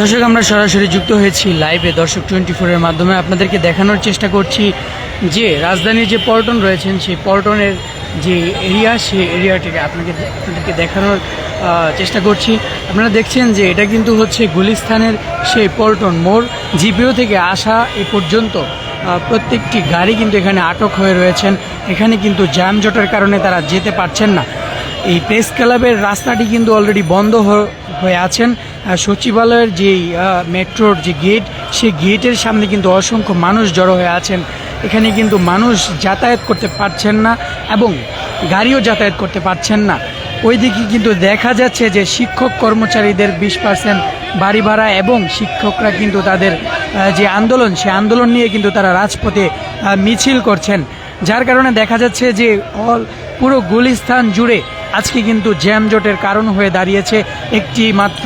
দর্শক, আমরা সরাসরি যুক্ত হয়েছি লাইভে দর্শক টোয়েন্টি ফোরের মাধ্যমে আপনাদেরকে দেখানোর চেষ্টা করছি যে রাজধানীর যে পল্টন রয়েছেন, সেই পল্টনের যে এরিয়া সেই এরিয়াটিকে আপনাকে আপনাদেরকে দেখানোর চেষ্টা করছি। আপনারা দেখছেন যে এটা কিন্তু হচ্ছে গুলিস্তানের সেই পল্টন মোড়। জিপিও থেকে আসা এ পর্যন্ত প্রত্যেকটি গাড়ি কিন্তু এখানে আটক হয়ে রয়েছেন। এখানে কিন্তু যানজটের কারণে তারা যেতে পারছেন না। এই প্রেস ক্লাবের রাস্তাটি কিন্তু অলরেডি বন্ধ হয়ে আছেন। সচিবালয়ের যে মেট্রোর যে গেট সেই গেটের সামনে কিন্তু অসংখ্য মানুষ জড়ো হয়ে আছেন। এখানে কিন্তু মানুষ যাতায়াত করতে পারছেন না এবং গাড়িও যাতায়াত করতে পারছেন না। ওইদিকে কিন্তু দেখা যাচ্ছে যে শিক্ষক কর্মচারীদের বিশ পার্সেন্ট বাড়ি ভাড়া এবং শিক্ষকরা কিন্তু তাদের যে আন্দোলন সেই আন্দোলন নিয়ে কিন্তু তারা রাজপথে মিছিল করছেন। যার কারণে দেখা যাচ্ছে যে অল, পুরো গুলিস্তান জুড়ে আজকে কিন্তু জ্যামজটের কারণ হয়ে দাঁড়িয়েছে একটি মাত্র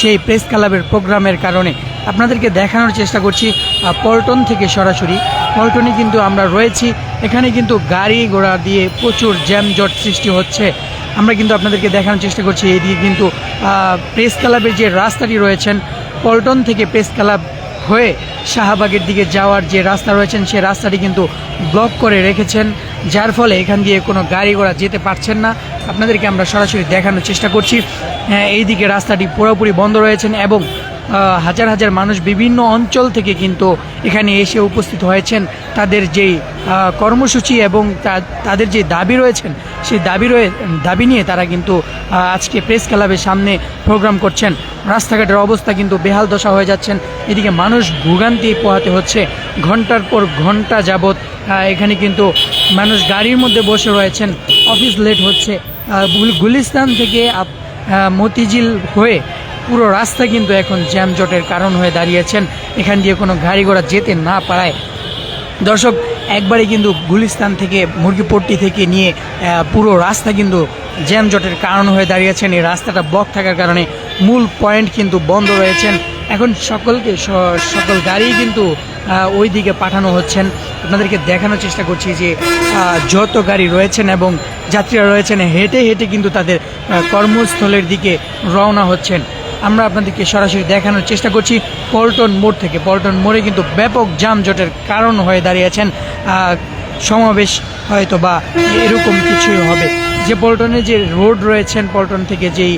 সেই প্রেস ক্লাবের প্রোগ্রামের কারণে। আপনাদেরকে দেখানোর চেষ্টা করছি পল্টন থেকে সরাসরি। পল্টনে কিন্তু আমরা রয়েছি, এখানে কিন্তু গাড়ি ঘোড়া দিয়ে প্রচুর জ্যামজট সৃষ্টি হচ্ছে। আমরা কিন্তু আপনাদেরকে দেখানোর চেষ্টা করছি, এদিকে কিন্তু প্রেস ক্লাবের যে রাস্তাটি রয়েছেন, পল্টন থেকে প্রেস ক্লাব হয়ে শাহবাগের দিকে যাওয়ার যে রাস্তা রয়েছেন সেই রাস্তাটি কিন্তু ব্লক করে রেখেছেন, যার ফলে এখান দিয়ে কোনো গাড়ি ঘোড়া যেতে পারছেন না। আপনাদেরকে আমরা সরাসরি দেখানোর চেষ্টা করছি। হ্যাঁ, এই রাস্তাটি পুরোপুরি বন্ধ রয়েছেন এবং হাজার হাজার মানুষ বিভিন্ন অঞ্চল থেকে কিন্তু এখানে এসে উপস্থিত হয়েছেন। তাদের যেই কর্মসূচি এবং তাদের যে দাবি রয়েছেন সেই দাবি রয়ে দাবি নিয়ে তারা কিন্তু আজকে প্রেস ক্লাবের সামনে প্রোগ্রাম করছেন। রাস্তাঘাটের অবস্থা কিন্তু বেহাল দশা হয়ে যাচ্ছেন। এদিকে মানুষ ভোগান্তি পোহাতে হচ্ছে। ঘণ্টার পর ঘণ্টা যাবৎ এখানে কিন্তু মানুষ গাড়ির মধ্যে বসে রয়েছেন। অফিস লেট হচ্ছে। গুলিস্তান থেকে মতিঝিল হয়ে পুরো রাস্তা কিন্তু এখন জ্যামজটের কারণ হয়ে দাঁড়িয়েছেন। এখান দিয়ে কোনো গাড়ি ঘোড়া যেতে না পারায়। দর্শক একবারে কিন্তু গুলিস্তান থেকে, মুরগিপট্টি থেকে নিয়ে পুরো রাস্তা কিন্তু জ্যামজটের কারণ হয়ে দাঁড়িয়েছেন। এই রাস্তাটা ব্লক থাকার কারণে মূল পয়েন্ট কিন্তু বন্ধ রয়েছেন। এখন সকলকে সকল গাড়ি কিন্তু ওই দিকে পাঠানো হচ্ছেন। আপনাদেরকে দেখানোর চেষ্টা করছি যে যত গাড়ি রয়েছেন এবং যাত্রীরা রয়েছেন, হেঁটে হেঁটে কিন্তু তাদের কর্মস্থলের দিকে রওনা হচ্ছেন। আমরা আপনাদেরকে সরাসরি দেখানোর চেষ্টা করছি পল্টন মোড় থেকে। পল্টন মোড়ে কিন্তু ব্যাপক যানজটের কারণ হয়ে দাঁড়িয়েছেন সমাবেশ হয়তো বা এরকম কিছুই হবে। যে পল্টনে যে রোড রয়েছেন, পল্টন থেকে যেই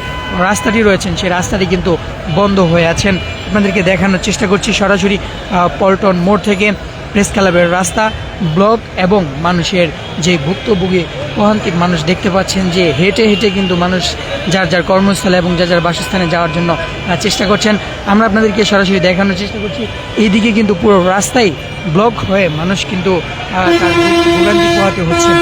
রাস্তাটি রয়েছেন, সেই রাস্তাটি কিন্তু বন্ধ হয়ে আছেন। আপনাদেরকে দেখানোর চেষ্টা করছি সরাসরি পল্টন মোড় থেকে প্রেস ক্লাবের রাস্তা ব্লক এবং মানুষের যে ভুক্তভোগী প্রহান্তিক মানুষ দেখতে পাচ্ছেন যে হেঁটে হেঁটে কিন্তু মানুষ যার যার কর্মস্থলে এবং যার যার বাসস্থানে যাওয়ার জন্য চেষ্টা করছেন। আমরা আপনাদেরকে সরাসরি দেখানোর চেষ্টা করছি। এইদিকে কিন্তু পুরো রাস্তাই ব্লক হয়ে মানুষ কিন্তু ভোগান্তি পোহাতে হচ্ছে।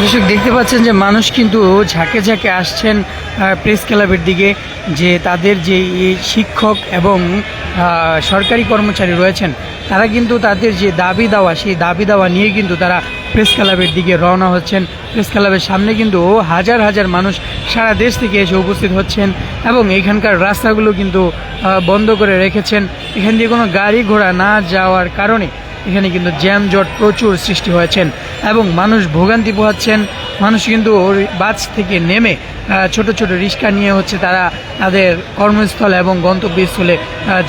দর্শক, দেখতে পাচ্ছেন যে মানুষ কিন্তু ঝাঁকে ঝাঁকে আসছেন প্রেস ক্লাবের দিকে, যে তাদের যে শিক্ষক এবং সরকারি কর্মচারী রয়েছেন, তারা কিন্তু তাদের যে দাবি দেওয়া, সেই দাবি দেওয়া নিয়ে কিন্তু তারা প্রেস ক্লাবের দিকে রওনা হচ্ছেন। প্রেস ক্লাবের সামনে কিন্তু হাজার হাজার মানুষ সারা দেশ থেকে এসে উপস্থিত হচ্ছেন এবং এখানকার রাস্তাগুলো কিন্তু বন্ধ করে রেখেছেন। এখান দিয়ে কোনো গাড়ি ঘোড়া না যাওয়ার কারণে এখানে কিন্তু জ্যামজট প্রচুর সৃষ্টি হয়েছেন এবং মানুষ ভোগান্তি পোহাচ্ছেন। মানুষ কিন্তু বাস থেকে নেমে ছোট ছোট রিক্সা নিয়ে হচ্ছে তারা তাদের কর্মস্থল এবং গন্তব্যস্থলে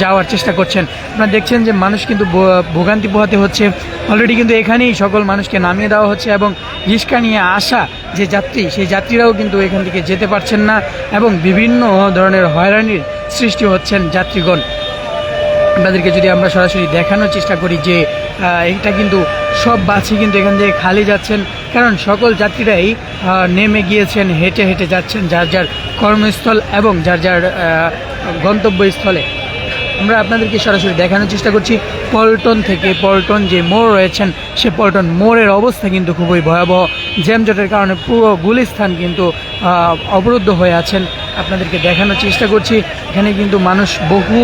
যাওয়ার চেষ্টা করছেন। আপনারা দেখছেন যে মানুষ কিন্তু ভোগান্তি পোহাতে হচ্ছে। অলরেডি কিন্তু এখানেই সকল মানুষকে নামিয়ে দেওয়া হচ্ছে এবং রিক্সা নিয়ে আসা যে যাত্রী, সেই যাত্রীরাও কিন্তু এখান থেকে যেতে পারছেন না এবং বিভিন্ন ধরনের হয়রানির সৃষ্টি হচ্ছেন যাত্রীগণ। আপনাদেরকে যদি আমরা সরাসরি দেখানোর চেষ্টা করি যে এটা কিন্তু সব বাসই কিন্তু এখান থেকে খালি যাচ্ছেন। কারণ সকল যাত্রীরাই নেমে গিয়েছেন, হেঁটে হেঁটে যাচ্ছেন যার যার কর্মস্থল এবং যার যার গন্তব্যস্থলে। আমরা আপনাদেরকে সরাসরি দেখানোর চেষ্টা করছি পল্টন থেকে। পল্টন যে মোড় রয়েছেন সে পল্টন মোড়ের অবস্থা কিন্তু খুবই ভয়াবহ। জ্যামজটের কারণে পুরো গুলিস্থান কিন্তু অবরুদ্ধ হয়ে আছেন। আপনাদেরকে দেখানোর চেষ্টা করছি। এখানে কিন্তু মানুষ বহু,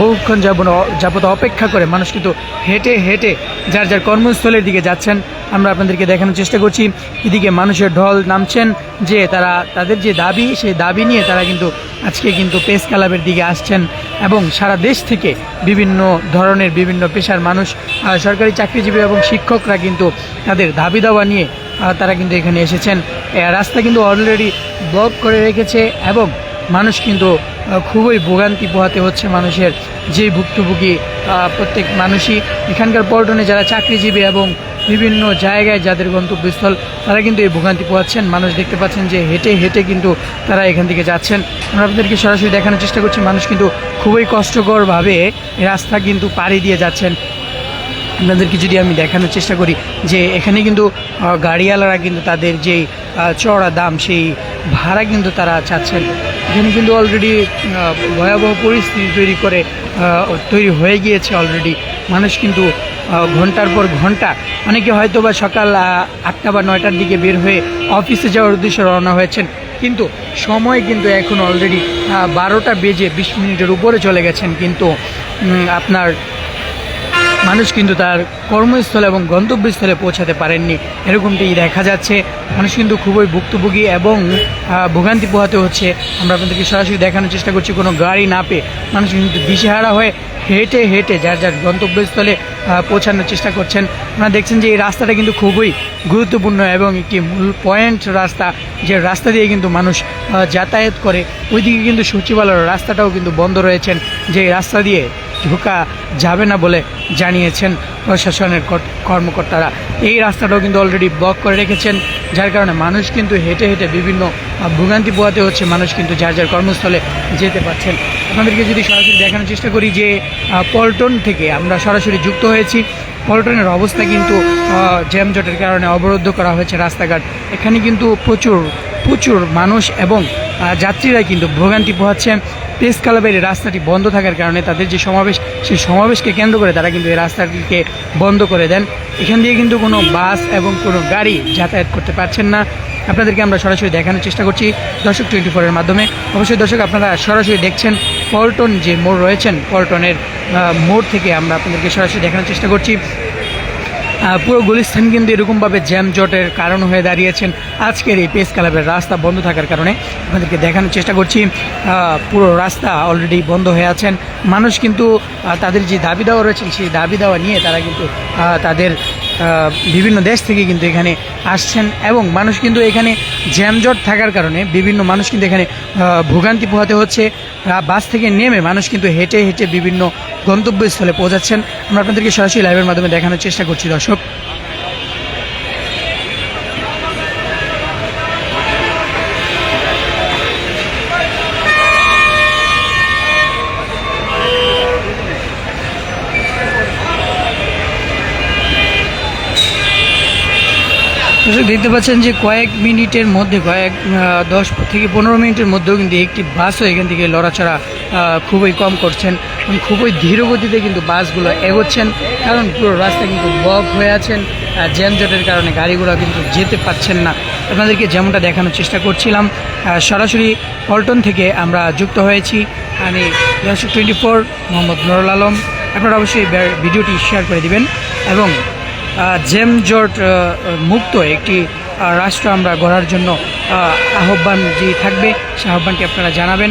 বহুক্ষণ যাবত যাবত অপেক্ষা করে মানুষ কিন্তু হেঁটে হেঁটে যার যার কর্মস্থলের দিকে যাচ্ছেন। আমরা আপনাদেরকে দেখানোর চেষ্টা করছি। এদিকে মানুষের ঢল নামছেন যে তারা, তাদের যে দাবি, সেই দাবি নিয়ে তারা কিন্তু আজকে কিন্তু প্রেস ক্লাবের দিকে আসছেন এবং সারা দেশ থেকে বিভিন্ন ধরনের বিভিন্ন পেশার মানুষ সরকারি চাকরিজীবী এবং শিক্ষকরা কিন্তু তাদের দাবি দাওয়া নিয়ে তারা কিন্তু এখানে এসেছেন। রাস্তা কিন্তু অলরেডি ব্লক করে রেখেছে এবং মানুষ কিন্তু খুবই ভোগান্তি পোহাতে হচ্ছে মানুষের যে ভুক্তভোগী প্রত্যেক মানুষই। এখানকার পল্টনে যারা চাকরিজীবী এবং বিভিন্ন জায়গায় যাদের গন্তব্যস্থল, তারা কিন্তু এই ভোগান্তি পোহাচ্ছেন। মানুষ দেখতে পাচ্ছেন যে হেঁটে হেঁটে কিন্তু তারা এখান থেকে যাচ্ছেন। আমরা আপনাদেরকে সরাসরি দেখানোর চেষ্টা করছি, মানুষ কিন্তু খুবই কষ্টকরভাবে রাস্তা কিন্তু পাড়ি দিয়ে যাচ্ছেন। আপনাদেরকে যদি আমি দেখানোর চেষ্টা করি যে এখানে কিন্তু গাড়িওয়ালারা কিন্তু তাদের যে চড়া দাম সেই ভাড়া কিন্তু তারা চাচ্ছেন। এখানে কিন্তু অলরেডি ভয়াবহ পরিস্থিতি তৈরি করে তৈরি হয়ে গিয়েছে অলরেডি মানুষ কিন্তু ঘণ্টার পর ঘণ্টা অনেকে হয়তো বা সকাল আটটা বা নয়টার দিকে বের হয়ে অফিসে যাওয়ার উদ্দেশ্যে রওনা হয়েছেন। কিন্তু সময় কিন্তু এখন অলরেডি বারোটা বেজে বিশ মিনিটের উপরে চলে গেছেন। কিন্তু আপনার মানুষ কিন্তু তার কর্মস্থলে এবং গন্তব্যস্থলে পৌঁছাতে পারেননি। এরকমটি দেখা যাচ্ছে। মানুষ কিন্তু খুবই ভুক্তভোগী এবং ভোগান্তি পোহাতে হচ্ছে। আমরা আপনাদেরকে সরাসরি দেখানোর চেষ্টা করছি, কোনো গাড়ি না পেয়ে মানুষ কিন্তু দিশেহারা হয়ে হেঁটে হেঁটে যার যার গন্তব্যস্থলে পৌঁছানোর চেষ্টা করছেন। আপনারা দেখছেন যে এই রাস্তাটা কিন্তু খুবই গুরুত্বপূর্ণ এবং একটি মূল পয়েন্ট রাস্তা, যে রাস্তা দিয়ে কিন্তু মানুষ যাতায়াত করে। ওইদিকে কিন্তু সচিবালয়ের রাস্তাটাও কিন্তু বন্ধ রয়েছেন। যে রাস্তা দিয়ে ঢোকা যাবে না বলে জানিয়েছেন প্রশাসনের কর- কর্মকর্তারা। এই রাস্তাটাও কিন্তু অলরেডি ব্লক করে রেখেছেন, যার কারণে মানুষ কিন্তু হেঁটে হেঁটে বিভিন্ন ভোগান্তি পোহাতে হচ্ছে, মানুষ কিন্তু যার যার কর্মস্থলে যেতে পারছেন। আপনাদেরকে যদি সরাসরি দেখানোর চেষ্টা করি যে পল্টন থেকে আমরা সরাসরি যুক্ত হয়েছি, পল্টনের অবস্থা কিন্তু জ্যামজটের কারণে অবরুদ্ধ করা হয়েছে রাস্তাঘাট। এখানে কিন্তু প্রচুর প্রচুর মানুষ এবং যাত্রীরা কিন্তু ভোগান্তি পোহাচ্ছেন। প্রেস ক্লাবের রাস্তাটি বন্ধ থাকার কারণে তাদের যে সমাবেশ, সেই সমাবেশকে কেন্দ্র করে তারা কিন্তু এই রাস্তাটিকে বন্ধ করে দেন। এখান দিয়ে কিন্তু কোনো বাস এবং কোনো গাড়ি যাতায়াত করতে পারছেন না। আপনাদেরকে আমরা সরাসরি দেখানোর চেষ্টা করছি দর্শক টোয়েন্টি ফোরের মাধ্যমে। অবশ্যই দর্শক আপনারা সরাসরি দেখছেন পল্টন যে মোড় রয়েছেন, পল্টনের মোড় থেকে আমরা আপনাদেরকে সরাসরি দেখানোর চেষ্টা করছি। পুরো গুলিস্তান কিন্তু এরকমভাবে জ্যাম জটের কারণ হয়ে দাঁড়িয়েছেন। আজকের এই পেস ক্লাবের রাস্তা বন্ধ থাকার কারণে আপনাদেরকে দেখানোর চেষ্টা করছি। পুরো রাস্তা অলরেডি বন্ধ হয়ে আছেন। মানুষ কিন্তু তাদের যে দাবি দেওয়া রয়েছে, সেই দাবি দেওয়া নিয়ে তারা কিন্তু তাদের বিভিন্ন দেশ থেকে কিন্তু এখানে আসছেন এবং মানুষ কিন্তু এখানে জ্যামজট থাকার কারণে বিভিন্ন মানুষ কিন্তু এখানে ভোগান্তি পোহাতে হচ্ছে। বাস থেকে নেমে মানুষ কিন্তু হেঁটে হেঁটে বিভিন্ন গন্তব্যস্থলে পৌঁছাচ্ছেন। আমরা আপনাদেরকে সরাসরি লাইভের মাধ্যমে দেখানোর চেষ্টা করছি, দর্শক। দেখতে পাচ্ছেন যে কয়েক মিনিটের মধ্যে, কয়েক দশ থেকে পনেরো মিনিটের মধ্যেও কিন্তু একটি বাসও এখান থেকে লড়াচড়া খুবই কম করছেন। খুবই ধীর গতিতে কিন্তু বাসগুলো এগোচ্ছেন, কারণ পুরো রাস্তা কিন্তু ব্লক হয়ে আছেন, আর জ্যামজটের কারণে গাড়িগুলো কিন্তু যেতে পারছেন না। আপনাদেরকে যেমনটা দেখানোর চেষ্টা করছিলাম সরাসরি পল্টন থেকে আমরা যুক্ত হয়েছি। আমি দর্শক টোয়েন্টি ফোর, মোহাম্মদ নুরুল আলম। আপনারা অবশ্যই ভিডিওটি শেয়ার করে দিবেন এবং জেমজট মুক্ত একটি রাষ্ট্র আমরা গড়ার জন্য আহ্বান যে থাকবে। সে আহ্বানটি আপনারা জানাবেন।